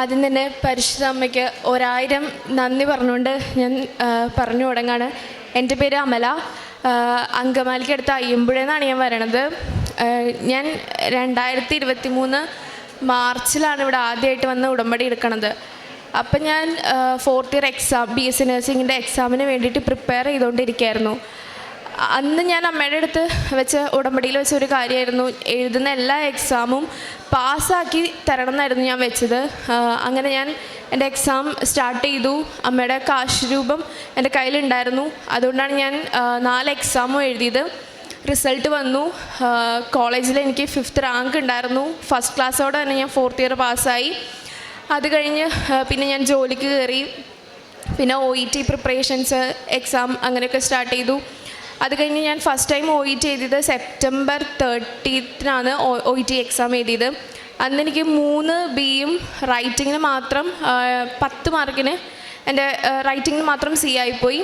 ആദ്യം തന്നെ പരിശുദ്ധ അമ്മയ്ക്ക് ഒരായിരം നന്ദി പറഞ്ഞുകൊണ്ട് ഞാൻ പറഞ്ഞു തുടങ്ങാണ്. എന്റെ പേര് അമല. അങ്കമാലിക്കടുത്ത് അയ്യമ്പുഴയെന്നാണ് ഞാൻ വരണത്. ഞാൻ രണ്ടായിരത്തി ഇരുപത്തി മൂന്ന് മാർച്ചിലാണ് ഇവിടെ ആദ്യമായിട്ട് വന്ന് ഉടമ്പടി എടുക്കണത്. അപ്പം ഞാൻ fourth year exam B S C നഴ്സിങ്ങിന്റെ എക്സാമിന് വേണ്ടിയിട്ട് പ്രിപ്പയർ ചെയ്തുകൊണ്ടിരിക്കുകയായിരുന്നു അന്ന് ഞാൻ അമ്മയുടെ അടുത്ത് വെച്ച ഉടമ്പടിയിൽ വെച്ച ഒരു കാര്യമായിരുന്നു. എഴുതുന്ന എല്ലാ എക്സാമും പാസ്സാക്കി തരണം എന്നായിരുന്നു ഞാൻ വെച്ചത്. അങ്ങനെ ഞാൻ എന്റെ എക്സാം സ്റ്റാർട്ട് ചെയ്തു. അമ്മയുടെ കാശ് രൂപം എന്റെ കയ്യിലുണ്ടായിരുന്നു. അതുകൊണ്ടാണ് ഞാൻ നാല് എക്സാമും എഴുതിയത്. റിസൾട്ട് വന്നു. കോളേജിൽ എനിക്ക് ഫിഫ്ത്ത് റാങ്ക് ഉണ്ടായിരുന്നു. ഫസ്റ്റ് ക്ലാസ്സോടെ തന്നെ ഞാൻ ഫോർത്ത് ഇയർ പാസ്സായി. അത് കഴിഞ്ഞ് പിന്നെ ഞാൻ ജോലിക്ക് കയറി പിന്നെ O E T preparations exam അങ്ങനെയൊക്കെ സ്റ്റാർട്ട് ചെയ്തു. അത് കഴിഞ്ഞ് ഞാൻ first time O E T എഴുതിയത് സെപ്റ്റംബർ തേർട്ടീത്തിനാണ് ഒ ഇ ടി എക്സാം എഴുതിയത്. അന്ന് എനിക്ക് മൂന്ന് ബിയും റൈറ്റിങ്ങിന് മാത്രം പത്ത് മാർക്കിന് എന്റെ റൈറ്റിങ്ങിന് മാത്രം സി ആയിപ്പോയി.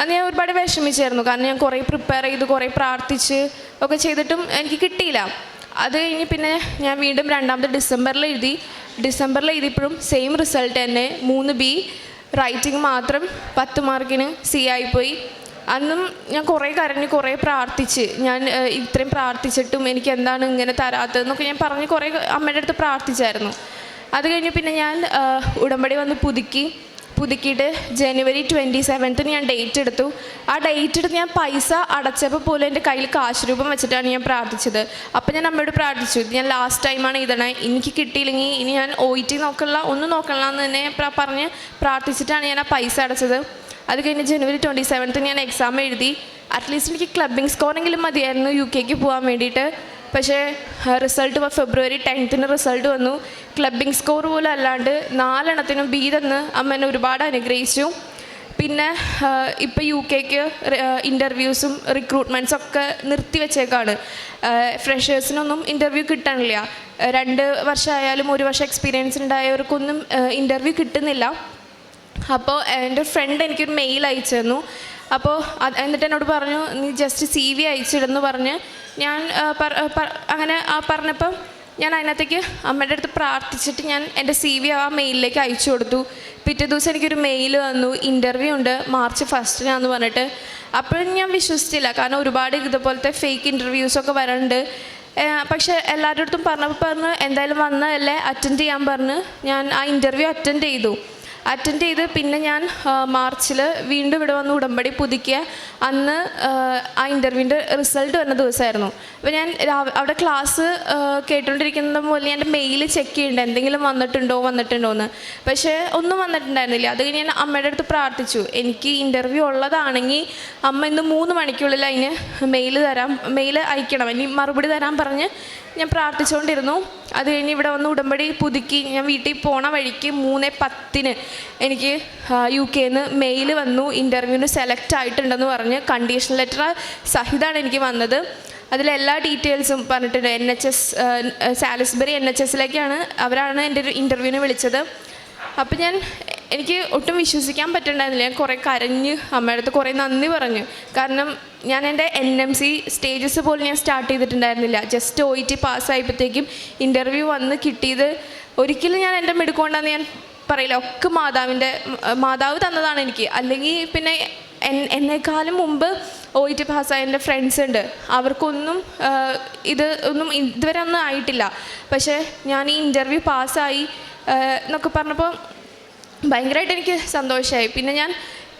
അന്ന് ഞാൻ ഒരുപാട് വിഷമിച്ചായിരുന്നു. കാരണം ഞാൻ കുറേ പ്രിപ്പയർ ചെയ്ത് കുറേ പ്രാർത്ഥിച്ച് ഒക്കെ ചെയ്തിട്ടും എനിക്ക് കിട്ടിയില്ല. അത് കഴിഞ്ഞ് പിന്നെ ഞാൻ വീണ്ടും രണ്ടാമത് ഡിസംബറിൽ എഴുതി. ഡിസംബറിൽ എഴുതിയപ്പോഴും സെയിം റിസൾട്ട് തന്നെ. മൂന്ന് ബി റൈറ്റിംഗ് മാത്രം പത്ത് മാർക്കിന് സി ആയിപ്പോയി. അന്നും ഞാൻ കുറേ കരഞ്ഞ് കുറേ പ്രാർത്ഥിച്ച്. ഞാൻ ഇത്രയും പ്രാർത്ഥിച്ചിട്ടും എനിക്ക് എന്താണ് ഇങ്ങനെ തരാത്തതെന്നൊക്കെ ഞാൻ പറഞ്ഞ് കുറേ അമ്മയുടെ അടുത്ത് പ്രാർത്ഥിച്ചായിരുന്നു. അത് കഴിഞ്ഞ് പിന്നെ ഞാൻ ഉടമ്പടി വന്ന് പുതുക്കി. പുതുക്കിയിട്ട് ജനുവരി ട്വന്റി സെവൻത്തിന് ഞാൻ ഡേറ്റ് എടുത്തു. ആ ഡേറ്റ് എടുത്ത് ഞാൻ പൈസ അടച്ചപ്പോൾ പോലും എന്റെ കയ്യിൽ കാശ് രൂപം വെച്ചിട്ടാണ് ഞാൻ പ്രാർത്ഥിച്ചത്. അപ്പോൾ ഞാൻ അമ്മയോട് പ്രാർത്ഥിച്ചു ഞാൻ ലാസ്റ്റ് ടൈമാണ് ഇതണേ എനിക്ക് കിട്ടിയില്ലെങ്കിൽ ഇനി ഞാൻ ഒ ടി നോക്കണില്ല ഒന്നും നോക്കണില്ല എന്ന് തന്നെ പറഞ്ഞ് പ്രാർത്ഥിച്ചിട്ടാണ് ഞാൻ ആ പൈസ അടച്ചത്. അത് കഴിഞ്ഞ് ജനുവരി ട്വന്റി സെവൻത്ത് ഞാൻ എക്സാം എഴുതി. അറ്റ്ലീസ്റ്റ് എനിക്ക് ക്ലബിംഗ് സ്കോറെങ്കിലും മതിയായിരുന്നു യു കെക്ക് പോകാൻ വേണ്ടിയിട്ട്. പക്ഷേ റിസൾട്ട് ഫെബ്രുവരി ടെൻത്തിന് റിസൾട്ട് വന്നു. ക്ലബിംഗ് സ്കോർ പോലും അല്ലാണ്ട് നാലെണ്ണത്തിനും ബി തന്ന് അമ്മ എന്നെ ഒരുപാട് അനുഗ്രഹിച്ചു. പിന്നെ ഇപ്പോൾ യു കെക്ക് ഇന്റർവ്യൂസും റിക്രൂട്ട്മെന്റ്സും ഒക്കെ നിർത്തി വെച്ചേക്കാണ്. ഫ്രഷേഴ്സിനൊന്നും ഇന്റർവ്യൂ കിട്ടണില്ല രണ്ട് വർഷമായാലും ഒരു വർഷം എക്സ്പീരിയൻസ് ഉണ്ടായവർക്കൊന്നും ഇന്റർവ്യൂ കിട്ടുന്നില്ല. അപ്പോൾ എന്റെ ഫ്രണ്ട് എനിക്കൊരു മെയിൽ അയച്ചിരുന്നു. അപ്പോൾ എന്നിട്ട് എന്നോട് പറഞ്ഞു നീ ജസ്റ്റ് സി വി അയച്ചിടുന്നു പറഞ്ഞ് ഞാൻ അങ്ങനെ പറഞ്ഞപ്പം ഞാൻ അതിനകത്തേക്ക് അമ്മയുടെ അടുത്ത് പ്രാർത്ഥിച്ചിട്ട് ഞാൻ എന്റെ സി വി ആ മെയിലിലേക്ക് അയച്ചു കൊടുത്തു. പിറ്റേ ദിവസം എനിക്കൊരു മെയിൽ വന്നു ഇന്റർവ്യൂ ഉണ്ട് മാർച്ച് ഫസ്റ്റിനാന്ന് പറഞ്ഞിട്ട്. അപ്പോഴും ഞാൻ വിശ്വസിച്ചില്ല. കാരണം ഒരുപാട് ഇതുപോലത്തെ ഫേക്ക് ഇന്റർവ്യൂസൊക്കെ വരാറുണ്ട് ഏഹ് പക്ഷേ എല്ലാവരുടെ അടുത്തും പറഞ്ഞപ്പോൾ പറഞ്ഞു എന്തായാലും വന്നതല്ലേ അറ്റൻഡ് ചെയ്യാൻ പറഞ്ഞ് ഞാൻ ആ ഇന്റർവ്യൂ അറ്റൻഡ് ചെയ്തു. അറ്റൻഡ് ചെയ്ത് പിന്നെ ഞാൻ മാർച്ചിൽ വീണ്ടും ഇവിടെ വന്ന് ഉടമ്പടി പുതുക്കിയ അന്ന് ആ, ഇന്റർവ്യൂവിന്റെ റിസൾട്ട് വരുന്ന ദിവസമായിരുന്നു. അപ്പോൾ ഞാൻ അവിടെ ക്ലാസ് കേട്ടുകൊണ്ടിരിക്കുന്നത് പോലെ ഞാൻ മെയിൽ ചെക്ക് ചെയ്യണ്ട. എന്തെങ്കിലും വന്നിട്ടുണ്ടോ വന്നിട്ടുണ്ടോ എന്ന്. പക്ഷേ ഒന്നും വന്നിട്ടുണ്ടായിരുന്നില്ല. അത് കഴിഞ്ഞ് ഞാൻ അമ്മയുടെ അടുത്ത് പ്രാർത്ഥിച്ചു. എനിക്ക് ഇന്റർവ്യൂ ഉള്ളതാണെങ്കിൽ അമ്മ ഇന്ന് മൂന്ന് മണിക്കുള്ളിൽ അതിന് മെയിൽ തരാം മെയിൽ അയക്കണം. ഇനി മറുപടി തരാൻ പറഞ്ഞ് ഞാൻ പ്രാർത്ഥിച്ചുകൊണ്ടിരുന്നു. അത് കഴിഞ്ഞ് ഇവിടെ വന്ന് ഉടമ്പടി പുതുക്കി. ഞാൻ വീട്ടിൽ പോണ വഴിക്ക് മൂന്ന് പത്തിന് എനിക്ക് യു കെന്ന് മെയിൽ വന്നു. ഇന്റർവ്യൂവിന് സെലക്ട് ആയിട്ടുണ്ടെന്ന് പറഞ്ഞ് കണ്ടീഷൻ ലെറ്റർ സഹിതമാണ് എനിക്ക് വന്നത്. അതിലെല്ലാ ഡീറ്റെയിൽസും പറഞ്ഞിട്ടുണ്ട്. N H S Salisbury N H എസിലേക്കാണ് അവരാണ് എന്റെ ഒരു ഇന്റർവ്യൂവിന് വിളിച്ചത്. അപ്പം ഞാൻ എനിക്ക് ഒട്ടും വിശ്വസിക്കാൻ പറ്റുന്നുണ്ടായിരുന്നില്ല ഞാൻ കുറേ കരഞ്ഞ് അമ്മയുടെ അടുത്ത് കുറേ നന്ദി പറഞ്ഞു. കാരണം ഞാൻ എന്റെ എൻ എം സി സ്റ്റേജസ് പോലും ഞാൻ സ്റ്റാർട്ട് ചെയ്തിട്ടുണ്ടായിരുന്നില്ല. ജസ്റ്റ് ഒ ഇ ടി പാസ്സായപ്പോഴത്തേക്കും ഇന്റർവ്യൂ വന്ന് കിട്ടിയത് ഒരിക്കലും ഞാൻ എന്റെ മിടുക്കൊണ്ടാന്ന് ഞാൻ പറയില്ല. ഒക്കെ മാതാവിന്റെ മാതാവ് തന്നതാണ് എനിക്ക്. അല്ലെങ്കിൽ പിന്നെ എൻ എന്നെക്കാളും മുമ്പ് ഒ ഇ ടി പാസ്സായ എന്റെ ഫ്രണ്ട്സ് ഉണ്ട്. അവർക്കൊന്നും ഇത് ഒന്നും ഇതുവരെ ഒന്നും ആയിട്ടില്ല. പക്ഷേ ഞാൻ ഈ ഇന്റർവ്യൂ പാസ്സായി എന്നൊക്കെ പറഞ്ഞപ്പോൾ ഭയങ്കരമായിട്ട് എനിക്ക് സന്തോഷമായി പിന്നെ ഞാൻ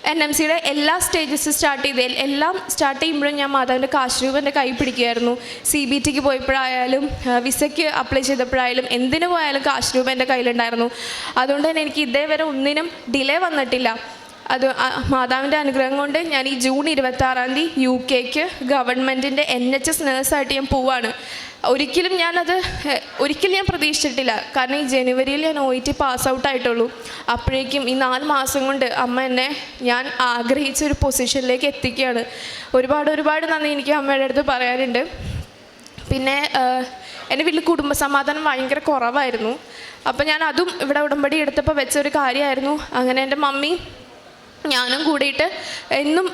എൻ എം സിയുടെ എല്ലാ സ്റ്റേജസ് സ്റ്റാർട്ട് ചെയ്ത് എൽ- എല്ലാം സ്റ്റാർട്ട് ചെയ്യുമ്പോഴും ഞാൻ മാതാവിന്റെ കാശ് രൂപ എന്റെ കൈ പിടിക്കുമായിരുന്നു സി ബി ടിക്ക് പോയപ്പോഴായാലും വിസയ്ക്ക് അപ്ലൈ ചെയ്തപ്പോഴായാലും എന്തിനു പോയാലും കാശ് രൂപ എന്റെ കയ്യിലുണ്ടായിരുന്നു. അതുകൊണ്ട് തന്നെ എനിക്ക് ഇതേവരെ ഒന്നിനും ഡിലേ വന്നിട്ടില്ല. അത് മാതാവിന്റെ അനുഗ്രഹം കൊണ്ട് ഞാൻ ഈ ജൂൺ ഇരുപത്താറാം തീയതി യു കെക്ക് ഗവൺമെന്റിന്റെ എൻ എച്ച് എസ് നേഴ്സായിട്ട് ഞാൻ പോവാണ്. ഒരിക്കലും ഞാനത് ഒരിക്കലും ഞാൻ പ്രതീക്ഷിച്ചിട്ടില്ല. കാരണം ഈ ജനുവരിയിൽ ഞാൻ ഒ ടി പാസ് ഔട്ട് ആയിട്ടുള്ളൂ. അപ്പോഴേക്കും ഈ നാല് മാസം കൊണ്ട് അമ്മ എന്നെ ഞാൻ ആഗ്രഹിച്ച ഒരു പൊസിഷനിലേക്ക് എത്തിക്കുകയാണ്. ഒരുപാട് ഒരുപാട് നന്ദി എനിക്ക് അമ്മയുടെ അടുത്ത് പറയാനുണ്ട്. പിന്നെ എന്റെ വീട്ടിൽ കുടുംബസമാധാനം ഭയങ്കര കുറവായിരുന്നു. അപ്പോൾ ഞാൻ അതും ഇവിടെ ഉടമ്പടി എടുത്തപ്പോൾ വെച്ച ഒരു കാര്യമായിരുന്നു. അങ്ങനെ എന്റെ മമ്മി ഞാനും കൂടിയിട്ട് എന്നും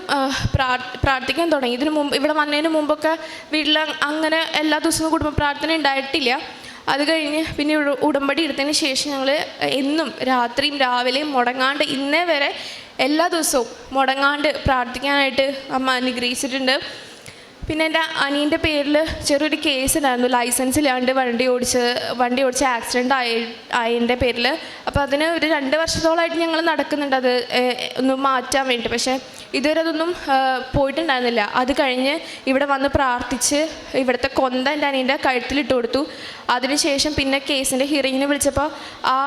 പ്രാർത്ഥിക്കാൻ തുടങ്ങി. ഇതിനു മുമ്പ് ഇവിടെ വന്നതിന് മുമ്പൊക്കെ വീട്ടിൽ അങ്ങനെ എല്ലാ ദിവസവും കുടുംബ പ്രാർത്ഥന ഉണ്ടായിട്ടില്ല. അത് കഴിഞ്ഞ് പിന്നെ ഉടമ്പടി എടുത്തതിന് ശേഷം ഞങ്ങൾ എന്നും രാത്രിയും രാവിലെയും മുടങ്ങാണ്ട് ഇന്നേ വരെ എല്ലാ ദിവസവും മുടങ്ങാണ്ട് പ്രാർത്ഥിക്കാനായിട്ട് അമ്മ അനുഗ്രഹിച്ചിട്ടുണ്ട്. പിന്നെ എന്റെ അനിയന്റെ പേരിൽ ചെറിയൊരു കേസ് ഉണ്ടായിരുന്നു ലൈസൻസ് ഇല്ലാണ്ട് വണ്ടി ഓടിച്ച് വണ്ടി ഓടിച്ച് ആക്സിഡന്റ് ആയി ആയതിന്റെ പേരിൽ. അപ്പോൾ അതിന് ഒരു രണ്ട് വർഷത്തോളമായിട്ട് ഞങ്ങൾ നടക്കുന്നുണ്ട്. അത് ഒന്ന് മാറ്റാൻ വേണ്ടി. പക്ഷേ ഇതുവരെ അതൊന്നും പോയിട്ടുണ്ടായിരുന്നില്ല. അത് കഴിഞ്ഞ് ഇവിടെ വന്ന് പ്രാർത്ഥിച്ച് ഇവിടുത്തെ കൊന്ത എന്റെ അനിയന്റെ കഴുത്തിലിട്ട് കൊടുത്തു. അതിനുശേഷം പിന്നെ കേസിന്റെ ഹിയറിങ്ങിന് വിളിച്ചപ്പോൾ ആ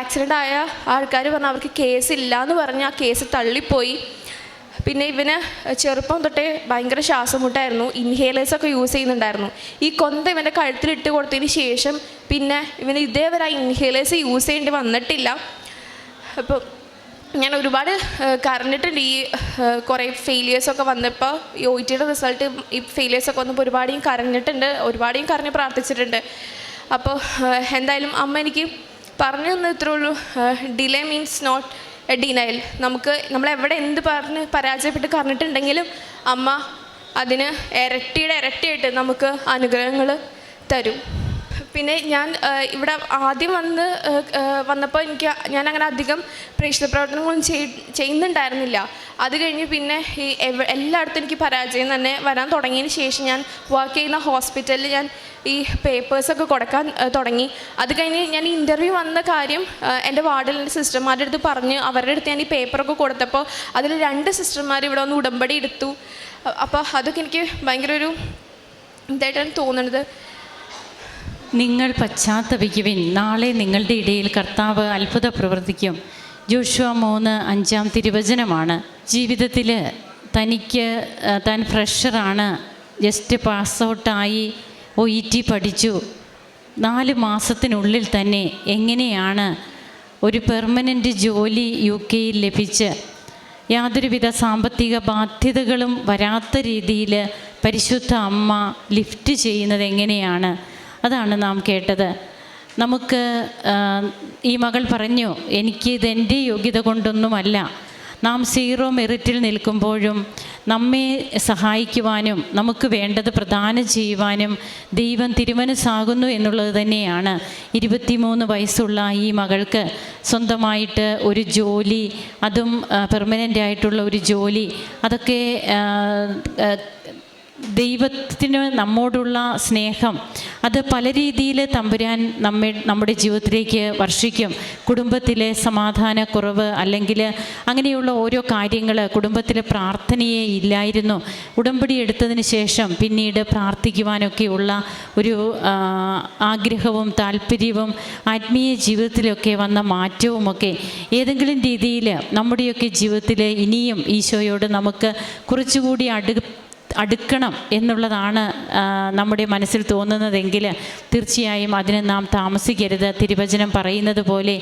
ആക്സിഡന്റ് ആയ ആൾക്കാർ പറഞ്ഞു അവർക്ക് കേസ് ഇല്ല എന്ന് പറഞ്ഞ് ആ കേസ് തള്ളിപ്പോയി. പിന്നെ ഇവന് ചെറുപ്പം തൊട്ടേ ഭയങ്കര ശ്വാസമുട്ടായിരുന്നു. ഇൻഹേലേഴ്സൊക്കെ യൂസ് ചെയ്യുന്നുണ്ടായിരുന്നു. ഈ കൊന്ത ഇവന്റെ കഴുത്തിലിട്ട് കൊടുത്തതിന് ശേഷം പിന്നെ ഇവന് ഇതേവരെ ഇൻഹേലേഴ്സ് യൂസ് ചെയ്യേണ്ടി വന്നിട്ടില്ല. അപ്പോൾ ഞാൻ ഒരുപാട് കരഞ്ഞിട്ടുണ്ട്. ഈ കുറേ ഫെയിലിയേഴ്സൊക്കെ വന്നപ്പോൾ ഈ ഒ ടിയുടെ റിസൾട്ട് ഈ ഫെയിലിയേഴ്സൊക്കെ വന്നപ്പോൾ ഒരുപാടും കരഞ്ഞിട്ടുണ്ട്. ഒരുപാടും കരഞ്ഞ് പ്രാർത്ഥിച്ചിട്ടുണ്ട്. അപ്പോൾ എന്തായാലും അമ്മ എനിക്ക് പറഞ്ഞു തന്നെ ഇത്രേ ഉള്ളൂ. ഡിലേ മീൻസ് നോട്ട് ഡിനയൽ നമുക്ക് നമ്മൾ എവിടെ എന്ത് പറഞ്ഞ് പരാജയപ്പെട്ട് കറഞ്ഞിട്ടുണ്ടെങ്കിലും അമ്മ അതിന് ഇരട്ടിയുടെ ഇരട്ടിയായിട്ട് നമുക്ക് അനുഗ്രഹങ്ങൾ തരും. പിന്നെ ഞാൻ ഇവിടെ ആദ്യം വന്ന് വന്നപ്പോൾ എനിക്ക് ഞാൻ അങ്ങനെ അധികം പ്രേക്ഷിത പ്രവർത്തനങ്ങളൊന്നും ചെയ് ചെയ്യുന്നുണ്ടായിരുന്നില്ല. അത് കഴിഞ്ഞ് പിന്നെ ഈ എല്ലായിടത്തും എനിക്ക് പരാജയം തന്നെ വരാൻ തുടങ്ങിയതിന് ശേഷം ഞാൻ വർക്ക് ചെയ്യുന്ന ഹോസ്പിറ്റലിൽ ഞാൻ ഈ പേപ്പേഴ്സൊക്കെ കൊടുക്കാൻ തുടങ്ങി. അത് കഴിഞ്ഞ് ഞാൻ ഇന്റർവ്യൂ വന്ന കാര്യം എന്റെ വാർഡിൽ എന്റെ സിസ്റ്റർമാരുടെ അടുത്ത് പറഞ്ഞ്. അവരുടെ അടുത്ത് ഞാൻ ഈ പേപ്പറൊക്കെ കൊടുത്തപ്പോൾ അതിൽ രണ്ട് സിസ്റ്റർമാർ ഇവിടെ ഒന്ന് ഉടമ്പടി എടുത്തു. അപ്പോൾ അതൊക്കെ എനിക്ക് ഭയങ്കര ഒരു ഇതായിട്ടാണ് തോന്നുന്നത്. നിങ്ങൾ പശ്ചാത്തപിക്കുവിൻ. നാളെ നിങ്ങളുടെ ഇടയിൽ കർത്താവ് അത്ഭുത പ്രവർത്തിക്കും. ജോഷുവ മൂന്ന് അഞ്ചാം തിരുവചനമാണ്. ജീവിതത്തിൽ തനിക്ക് താൻ ഫ്രഷറാണ് ജസ്റ്റ് പാസ് ഔട്ടായി ഒ ഇ ടി പഠിച്ചു. നാല് മാസത്തിനുള്ളിൽ തന്നെ എങ്ങനെയാണ് ഒരു പെർമനന്റ് ജോലി യു കെയിൽ ലഭിച്ച്? യാതൊരുവിധ സാമ്പത്തിക ബാധ്യതകളും വരാത്ത രീതിയിൽ പരിശുദ്ധ അമ്മ ലിഫ്റ്റ് ചെയ്യുന്നത് എങ്ങനെയാണ്? അതാണ് നാം കേട്ടത്. നമുക്ക് ഈ മകൾ പറഞ്ഞു എനിക്ക് ഇത് എന്റെ യോഗ്യത കൊണ്ടൊന്നുമല്ല. നാം സീറോ മെറിറ്റിൽ നിൽക്കുമ്പോഴും നമ്മെ സഹായിക്കുവാനും നമുക്ക് വേണ്ടത് പ്രദാനം ചെയ്യുവാനും ദൈവം തിരുമനസ്സാകുന്നു എന്നുള്ളത് തന്നെയാണ്. ഇരുപത്തിമൂന്ന് വയസ്സുള്ള ഈ മകൾക്ക് സ്വന്തമായിട്ട് ഒരു ജോലി അതും പെർമനന്റ് ആയിട്ടുള്ള ഒരു ജോലി അതൊക്കെ ദൈവത്തിന് നമ്മോടുള്ള സ്നേഹം അത് പല രീതിയിൽ തമ്പുരാൻ നമ്മെ നമ്മുടെ ജീവിതത്തിലേക്ക് വർഷിക്കും. കുടുംബത്തിലെ സമാധാനക്കുറവ് അല്ലെങ്കിൽ അങ്ങനെയുള്ള ഓരോ കാര്യങ്ങൾ കുടുംബത്തിലെ പ്രാർത്ഥനയെ ഇല്ലായിരുന്നു. ഉടമ്പടി എടുത്തതിന് ശേഷം പിന്നീട് പ്രാർത്ഥിക്കുവാനൊക്കെയുള്ള ഒരു ആഗ്രഹവും താല്പര്യവും ആത്മീയ ജീവിതത്തിലൊക്കെ വന്ന മാറ്റവുമൊക്കെ ഏതെങ്കിലും രീതിയിൽ നമ്മുടെയൊക്കെ ജീവിതത്തിൽ ഇനിയും ഈശോയോട് നമുക്ക് കുറച്ചുകൂടി അടു അടുക്കണം എന്നുള്ളതാണ് നമ്മുടെ മനസ്സിൽ തോന്നുന്നതെങ്കിൽ തീർച്ചയായും അതിന് നാം താമസിക്കരുത്. തിരുവചനം പറയുന്നത് പോലെ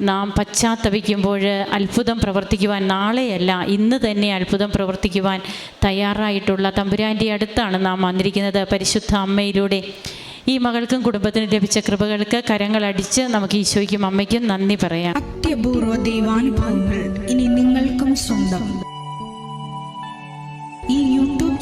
നാം പശ്ചാത്തപിക്കുമ്പോൾ അത്ഭുതം പ്രവർത്തിക്കുവാൻ നാളെയല്ല ഇന്ന് തന്നെ അത്ഭുതം പ്രവർത്തിക്കുവാൻ തയ്യാറായിട്ടുള്ള തമ്പുരാന്റെ അടുത്താണ് നാം വന്നിരിക്കുന്നത്. പരിശുദ്ധ അമ്മയിലൂടെ ഈ മകൾക്കും കുടുംബത്തിനും ലഭിച്ച കൃപകൾക്ക് കരങ്ങളടിച്ച് നമുക്ക് ഈശോയ്ക്കും അമ്മയ്ക്കും നന്ദി പറയാം. അത്യപൂർവ ദൈവാനുഭവങ്ങൾ ഇനി നിങ്ങൾക്കും സ്വന്തം.